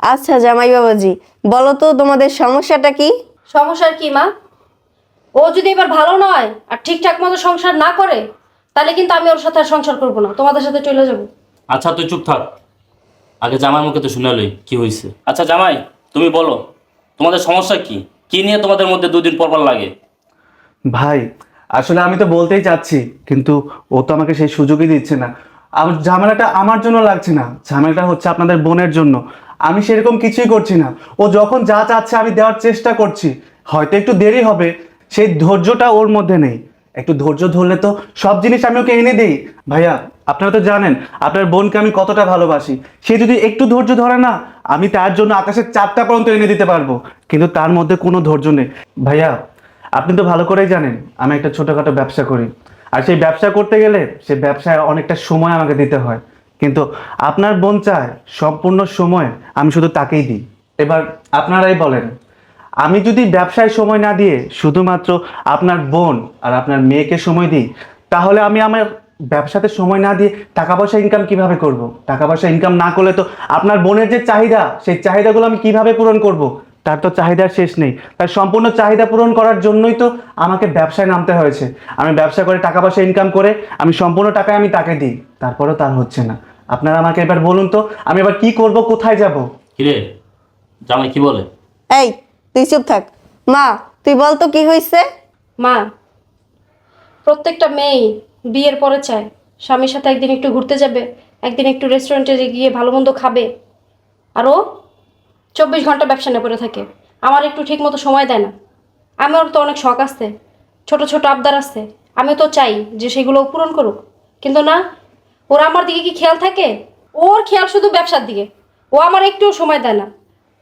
আচ্ছা জামাই বাবাজি বলো তো তোমাদের সমস্যাটা কি? সমস্যার কি মা? ও যদি এবার ভালো নয় আর ঠিকঠাক মতো সংসার না করে তাহলে কিন্তু আমি ওর সাথে আর সংসার করব না। তোমাদের সাথে চলে যাব। আচ্ছা তুই চুপ থাক। আগে জামাই মুখে তো শুনে লই কি হয়েছে আচ্ছা জামাই তুমি বলো তোমাদের সমস্যা কি? কি নিয়ে তোমাদের মধ্যে দুদিন পর পর লাগে? ভাই আসলে আমি তো বলতেই চাচ্ছি কিন্তু ও তো আমাকে সেই সুযোগই দিচ্ছে না। আমার ঝামেলাটা আমার জন্য লাগছে না। ঝামেলাটা হচ্ছে আপনাদের বোনের জন্য। আমি সেরকম কিছুই করছি না। ও যখন যা চাচ্ছে আমি দেওয়ার চেষ্টা করছি। হয়তো একটু দেরি হবে। সেই ধৈর্যটা ওর মধ্যে নেই। একটু ধৈর্য ধরলে তো সব জিনিস আমি ওকে এনে দিই। ভাইয়া, আপনারা তো জানেন, আপনার বোনকে আমি কতটা ভালোবাসি। সে যদি একটু ধৈর্য ধরে না, আমি তার জন্য আকাশের চারটা পর্যন্ত এনে দিতে পারব। কিন্তু তার মধ্যে কোনো ধৈর্য নেই। ভাইয়া, আপনি তো ভালো করেই জানেন, আমি একটা ছোটোখাটো ব্যবসা করি। আর সেই ব্যবসা করতে গেলে সে ব্যবসায় অনেকটা সময় আমাকে দিতে হয়। কিন্তু আপনার বোন চায় সম্পূর্ণ সময় আমি শুধু তাকেই দিই। এবার আপনারাই বলেন, আমি যদি ব্যবসায় সময় না দিয়ে শুধুমাত্র আপনার বোন আর আপনার মেয়েকে সময় দিই, তাহলে আমি আমার ব্যবসাতে সময় না দিয়ে টাকা পয়সা ইনকাম কীভাবে করব? টাকা পয়সা ইনকাম না করলে তো আপনার বোনের যে চাহিদা, সেই চাহিদাগুলো আমি কীভাবে পূরণ করব? তার তো চাহিদার শেষ নেই। তার সম্পূর্ণ চাহিদা পূরণ করার জন্যই তো আমাকে ব্যবসায় নামতে হয়েছে। আমি ব্যবসা করে টাকা পয়সা ইনকাম করে আমি সম্পূর্ণ টাকা আমি তাকে দিই। তারপরেও তার হচ্ছে না। আপনারা আমাকে এবার বলুন তো আমি এবার কি করব কোথায় যাব? কিরে জামাই কি বলে? এই তুই চুপ থাক। মা তুই বল তো কি হয়েছে মা প্রত্যেকটা মেয়েই বিয়ের পরে চায়। স্বামীর সাথে একদিন একটু ঘুরতে যাবে একদিন একটু রেস্টুরেন্টে গিয়ে ভালো মন্দ খাবে। আরও চব্বিশ ঘণ্টা ব্যবসা নিয়ে পড়ে থাকে। আমার একটু ঠিক মতো সময় দেয় না। আমার তো অনেক শখ আছে। ছোট ছোট আবদার আছে। আমি তো চাই যে সেগুলো পূরণ করুক। কিন্তু না ওরা আমার দিকে কি খেয়াল থাকে? ওর খেয়াল শুধু ব্যবসার দিকে। ও আমার একটুও সময় দেয় না।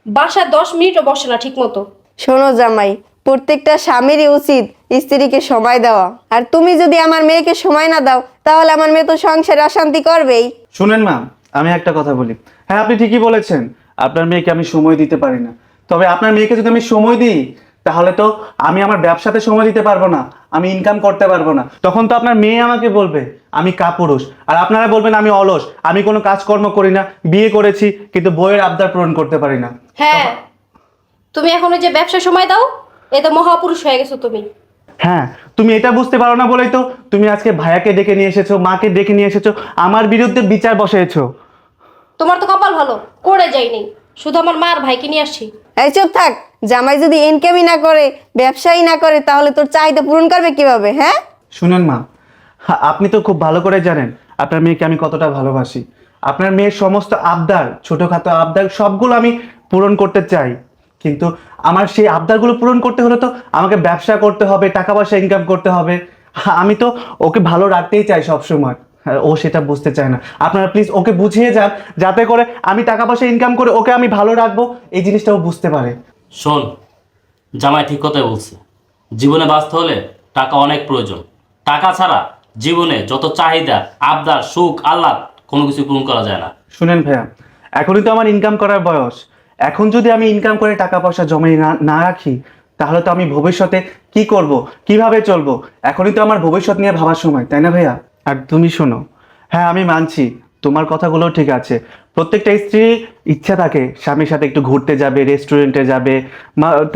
বাসায় দশ মিনিটও বসে না ঠিক মতো শোনো জামাই প্রত্যেকটা স্বামীরই উচিত স্ত্রীকে সময় দেওয়া। আর তুমি যদি আমার মেয়েকে সময় না দাও তাহলে আমার মেয়ে তো সংসারে অশান্তি করবেই। শুনেন মা আমি একটা কথা বলি। হ্যাঁ আপনি ঠিকই বলেছেন। আপনার মেয়েকে আমি সময় দিতে পারি না। তবে আপনার মেয়েকে যদি আমি সময় দিই তাহলে তো আমি আমার ব্যবসাতে সময় দিতে পারব না আমি ইনকাম করতে পারব না। তখন তো আপনার মেয়ে আমাকে বলবে আমি কাপুরুষ। আর আপনারা বলবেন আমি অলস আমি কোনো কাজকর্ম করি না বিয়ে করেছি কিন্তু বইয়ের আবদার পূরণ করতে পারি না। হ্যাঁ। তুমি এখন ওই যে ব্যবসা সময় দাও এতে মহাপুরুষ হয়ে গেছো তুমি। হ্যাঁ তুমি এটা বুঝতে পারো না বলেই তো তুমি আজকে ভাইয়াকে ডেকে নিয়ে এসেছ মাকে ডেকে নিয়ে এসেছ আমার বিরুদ্ধে বিচার বসেছো তোমার তো কপাল ভালো করে যাইনি। শুধু আমার মা আর ভাইকে নিয়ে আসছি। এই চুপ থাক জামাই যদি ইনকামই না করে ব্যবসাই না করে তাহলে তোর চাহিদা পূরণ করবে কীভাবে হ্যাঁ? শুনেন মা হা- আপনি তো খুব ভালো করে জানেন আপনার মেয়েকে আমি কতটা ভালোবাসি। আপনার মেয়ের সমস্ত আবদার ছোটোখাটো আবদার সবগুলো আমি পূরণ করতে চাই। কিন্তু আমার সেই আবদারগুলো পূরণ করতে হলে তো আমাকে ব্যবসা করতে হবে টাকা পয়সা ইনকাম করতে হবে। হা- আমি তো ওকে ভালো রাখতেই চাই সব সময় ও সেটা বুঝতে চায় না। আপনারা প্লিজ ওকে বুঝিয়ে যান যাতে করে আমি টাকা পয়সা ইনকাম করে ওকে আমি ভালো রাখব। এই জিনিসটা ও বুঝতে পারে। শোন জামাই ঠিক কথাই বলছে। জীবনে বাঁচতে হলে টাকা অনেক প্রয়োজন। টাকা ছাড়া জীবনে যত চাহিদা আবদার সুখ আহ্লাদ কোনো কিছু পূরণ করা যায় না। শুনেন ভাইয়া এখনই তো আমার ইনকাম করার বয়স। এখন যদি আমি ইনকাম করে টাকা পয়সা জমে না না রাখি তাহলে তো আমি ভবিষ্যতে কি করব কীভাবে চলবো? এখনই তো আমার ভবিষ্যৎ নিয়ে ভাবার সময় তাই না ভাইয়া? আর তুমি শোনো। হ্যাঁ আমি মানছি, তোমার কথাগুলো ঠিক আছে। প্রত্যেকটা স্ত্রী ইচ্ছা থাকে, স্বামীর সাথে একটু ঘুরতে যাবে রেস্টুরেন্টে যাবে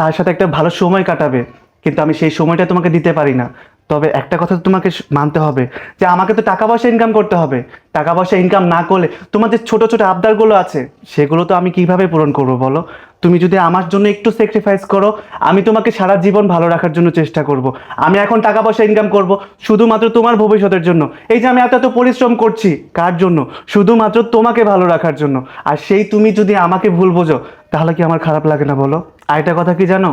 তার সাথে একটা ভালো সময় কাটাবে। কিন্তু আমি সেই সময়টা তোমাকে দিতে পারি না। তবে একটা কথা তোমাকে মানতে হবে, যে আমাকে তো টাকা পয়সা ইনকাম করতে হবে। টাকা পয়সা ইনকাম না করলে তোমার যে ছোটো ছোটো আবদারগুলো আছে, সেগুলো তো আমি কীভাবে পূরণ করব বলো? তুমি যদি আমার জন্য একটু স্যাক্রিফাইস করো, আমি তোমাকে সারা জীবন ভালো রাখার জন্য চেষ্টা করব। আমি এখন টাকা পয়সা ইনকাম করব শুধুমাত্র তোমার ভবিষ্যতের জন্য। এই যে আমি এত এত পরিশ্রম করছি, কার জন্য? শুধুমাত্র তোমাকে ভালো রাখার জন্য। আর সেই তুমি যদি আমাকে ভুল বোঝো, তাহলে কি আমার খারাপ লাগে না বলো? আরেকটা কথা কি জানো?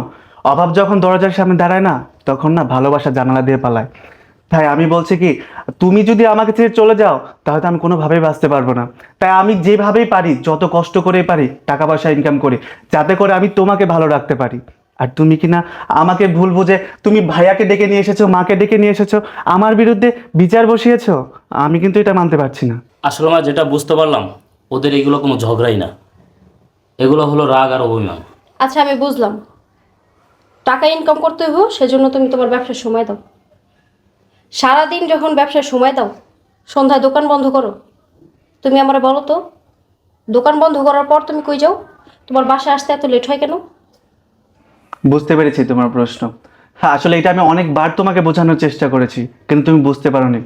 অভাব যখন দরজার সামনে দাঁড়ায় না তখন না ভালোবাসা জানালা দিয়ে পালায়। তাই আমি বলছি কি তুমি যদি আমাকে ছেড়ে চলে যাও তাহলে আমি কোনোভাবেই বাঁচতে পারব না। তাই আমি যেভাবেই পারি যত কষ্ট করে পারি টাকা পয়সা ইনকাম করি যাতে করে আমি তোমাকে ভালো রাখতে পারি। আর তুমি কি না আমাকে ভুল বুঝে তুমি ভাইয়াকে ডেকে নিয়ে এসেছ মাকে ডেকে নিয়ে এসেছ আমার বিরুদ্ধে বিচার বসিয়েছো? আমি কিন্তু এটা মানতে পারছি না। আসলে আমরা যেটা বুঝতে পারলাম ওদের এগুলো কোনো ঝগড়াই না। এগুলো হলো রাগ আর অভিমান। আচ্ছা আমি বুঝলাম। টাকা ইনকাম করতে হইব, সেজন্য তুমি তোমার ব্যবসার সময় দাও। সারাদিন যখন ব্যবসার সময় দাও, সন্ধ্যায় দোকান বন্ধ করো। তুমি আমারে বলো তো, দোকান বন্ধ করার পর তুমি কই যাও? তোমার বাসায় আসতে এত লেট হয় কেন? বুঝতে পেরেছি তোমার প্রশ্ন। হ্যাঁ আসলে এটা আমি অনেকবার তোমাকে বোঝানোর চেষ্টা করেছি, কিন্তু তুমি বুঝতে পারো পারোনি।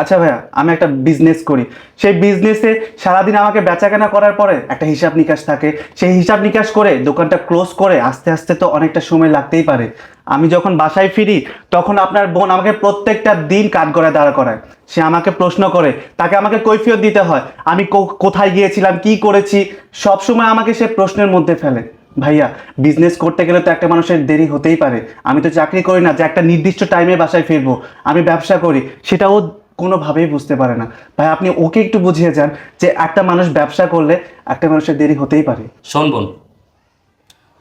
আচ্ছা ভাইয়া, আমি একটা বিজনেস করি। সেই বিজনেসে সারাদিন আমাকে বেচাকেনা করার পরে একটা হিসাব নিকাশ থাকে। সেই হিসাব নিকাশ করে দোকানটা ক্লোজ করে আস্তে আস্তে তো অনেকটা সময় লাগতেই পারে। আমি যখন বাসায় ফিরি, তখন আপনার বোন আমাকে প্রত্যেকটা দিন কাঠগড়ায় দাঁড়া করায়। সে আমাকে প্রশ্ন করে, তাকে আমাকে কৈফিয়ত দিতে হয়। আমি কোথায় গিয়েছিলাম, কি করেছি? সব সময় আমাকে সে প্রশ্নের মধ্যে ফেলে। ভাইয়া বিজনেস করতে গেলে তো একটা মানুষের দেরি হতেই পারে। আমি তো চাকরি করি না, যে একটা নির্দিষ্ট টাইমে বাসায় ফিরবো। আমি ব্যবসা করি সেটা ও কোনোভাবেই বুঝতে পারে না। ভাই আপনি ওকে একটু বুঝিয়ে যান যে একটা মানুষ ব্যবসা করলে একটা মানুষের দেরি হতেই পারে। শোন বোন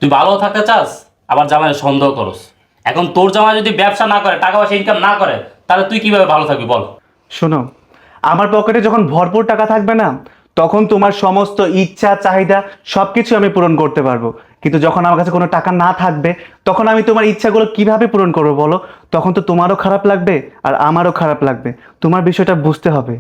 তুই ভালো থাকতে চাস আবার জামাই সন্দেহ করস। এখন তোর জামাই যদি ব্যবসা না করে টাকা পয়সা ইনকাম না করে তাহলে তুই কীভাবে ভালো থাকবি বল? শোনো আমার পকেটে যখন ভরপুর টাকা থাকবে না তখন তোমার সমস্ত ইচ্ছা, চাহিদা সব কিছু আমি পূরণ করতে পারব। কিন্তু যখন আমার কাছে কোনো টাকা না থাকবে, তখন আমি তোমার ইচ্ছাগুলো কীভাবে পূরণ করব বলো? তখন তো তোমারও খারাপ লাগবে আর আমারও খারাপ লাগবে। তোমার বিষয়টা বুঝতে হবে।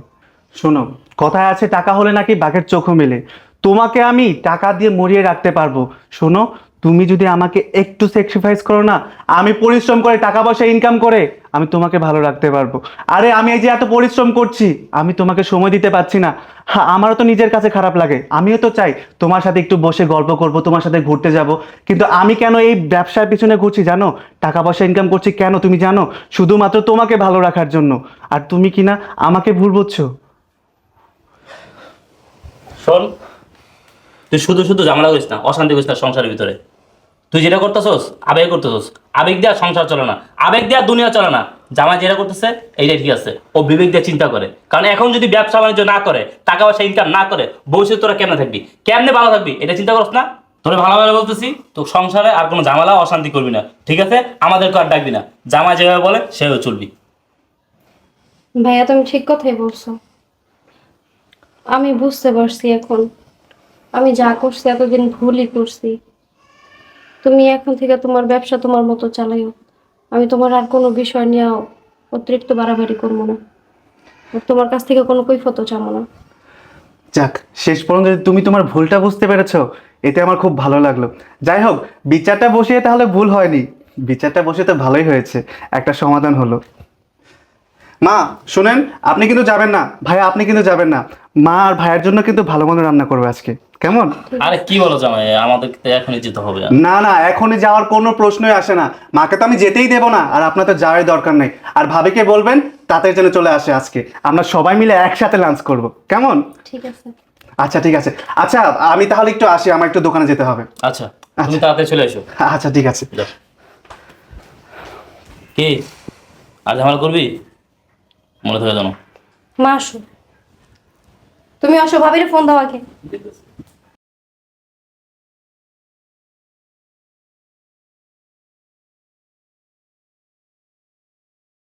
শোনো, কথায় আছে টাকা হলে নাকি বাঘের চোখও মেলে। তোমাকে আমি টাকা দিয়ে মরিয়ে রাখতে পারব। শোনো, তুমি যদি আমাকে একটু স্যাক্রিফাইস করো না, আমি পরিশ্রম করে টাকা পয়সা ইনকাম করে, আমি তোমাকে ভালো রাখতে পারব। আরে, আমি এই যে এত পরিশ্রম করছি, আমি তোমাকে সময় দিতে পারছি না। হ্যাঁ আমারও তো নিজের কাছে খারাপ লাগে। আমিও তো চাই তোমার সাথে একটু বসে গল্প করব, তোমার সাথে ঘুরতে যাব। কিন্তু আমি কেন এই ব্যবসার পিছনে ঘুরছি জানো? টাকা পয়সা ইনকাম করছি কেন তুমি জানো? শুধুমাত্র তোমাকে ভালো রাখার জন্য। আর তুমি কি না আমাকে ভুল বুঝছ? শোন তুই শুধু শুধু ঝামেলা করিস না, অশান্তি করিস না সংসারের ভিতরে। তুই যেটা করতেছস, আবেগ করতেছস, আবেগ দেওয়া সংসার চলে না, আবেগ দেওয়া দুনিয়া চলে না। জামাই যেটা করতেছে, এইটাই ঠিক আছে, ও বিবেক দিয়ে চিন্তা করে। কারণ এখন যদি ব্যবসা বাণিজ্য না করে টাকা পয়সা ইনকাম না করে, ভবিষ্যতে তোরা কেমনে থাকবি? কেমনে ভালো থাকবি? এটা চিন্তা করছ না। তোরা ভালো ভালো বলতেছি, তো সংসারে আর কোনো ঝামেলা, অশান্তি করবি না। ঠিক আছে? আমাদেরকে আর ডাকবি না। জামাই যেভাবে বলে, সেভাবে চলবি। ভাইয়া, তুমি ঠিক কথাই বলছো। আমি বুঝতে পারছি এখন। আমি যা করছি, এতদিন ভুলই করছি। তুমি এখন থেকে তোমার ব্যবসা তোমার মতো চালাইও। আমি তোমার আর কোনো বিষয় নিয়ে অতিরিক্ত বাড়াবাড়ি করব না। তোমার কাছ থেকে কোনো কৈফত চাবো না। যাক, শেষ পর্যন্ত তুমি তোমার ভুলটা বুঝতে পেরেছ, এতে আমার খুব ভালো লাগল। যাই হোক, বিচারটা বসিয়ে তাহলে ভুল হয়নি। বিচারটা বসে তো ভালোই হয়েছে। একটা সমাধান হলো। মা, শুনেন, আপনি কিন্তু যাবেন না। ভাইয়া, আপনি কিন্তু যাবেন না। মা আর ভাইয়ের জন্য কিন্তু ভালো মন্দ রান্না করবে আজকে। কেমন? আরে কি বলো জামাই আমাদের তো এখনই যেতে হবে না। না না এখনই যাওয়ার কোনো প্রশ্নই আসে না। মাকে তো আমি যেতেই দেবো না আর আপনার তো যাওয়ার দরকার নেই। আর ভাবিকে বলবেন তাতে যেন চলে আসে আজকে। আমরা সবাই মিলে একসাথে লাঞ্চ করব। কেমন? ঠিক আছে। আচ্ছা ঠিক আছে। আচ্ছা আমি তাহলে একটু আসি আমার একটু দোকানে যেতে হবে। আচ্ছা তুমি তাড়াতাড়ি চলে এসো। আচ্ছা ঠিক আছে। কি? আর ঝামেলা করবি? মনে থাকে জানো মা আসো। তুমি আসো ভাবিরে ফোন দাও আগে।